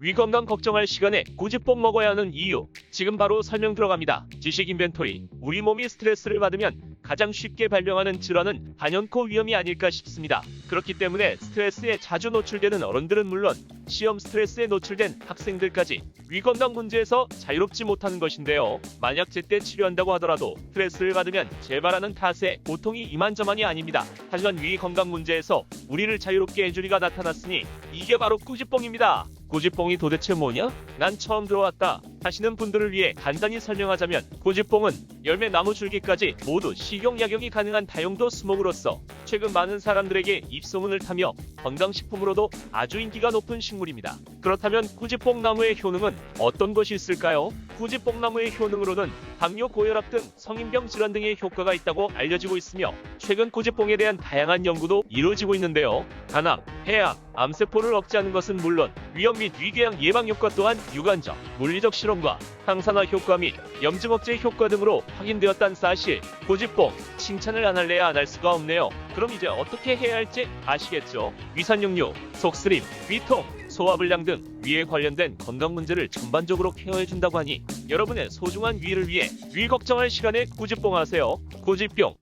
위 건강 걱정할 시간에 고집뽕 먹어야 하는 이유. 지금 바로 설명 들어갑니다. 지식 인벤토리. 우리 몸이 스트레스를 받으면 가장 쉽게 발병하는 질환은 단연코 위험이 아닐까 싶습니다. 그렇기 때문에 스트레스에 자주 노출되는 어른들은 물론 시험 스트레스에 노출된 학생들까지 위 건강 문제에서 자유롭지 못하는 것인데요. 만약 제때 치료한다고 하더라도 스트레스를 받으면 재발하는 탓에 고통이 이만저만이 아닙니다. 하지만 위 건강 문제에서 우리를 자유롭게 해주리가 나타났으니 이게 바로 꾸지뽕입니다. 고지뽕이 도대체 뭐냐? 난 처음 들어왔다. 하시는 분들을 위해 간단히 설명하자면 고지뽕은 열매 나무 줄기까지 모두 식용 약용이 가능한 다용도 수목으로서 최근 많은 사람들에게 입소문을 타며 건강식품으로도 아주 인기가 높은 식물입니다. 그렇다면 꾸지뽕 나무의 효능은 어떤 것이 있을까요? 꾸지뽕 나무의 효능으로는 당뇨, 고혈압 등 성인병 질환 등의 효과가 있다고 알려지고 있으며 최근 꾸지뽕에 대한 다양한 연구도 이루어지고 있는데요. 간암, 폐암, 암세포를 억제하는 것은 물론 위험 및 위궤양 예방 효과 또한 유관적, 물리적 실험과 항산화 효과 및 염증 억제 효과 등으로 확인되었다는 사실. 고지뽕 칭찬을 안 할래야 안 할 수가 없네요. 그럼 이제 어떻게 해야 할지 아시겠죠? 위산역류, 속쓰림, 위통, 소화불량 등 위에 관련된 건강 문제를 전반적으로 케어해준다고 하니 여러분의 소중한 위를 위해 위 걱정할 시간에 고지뽕 하세요. 고지병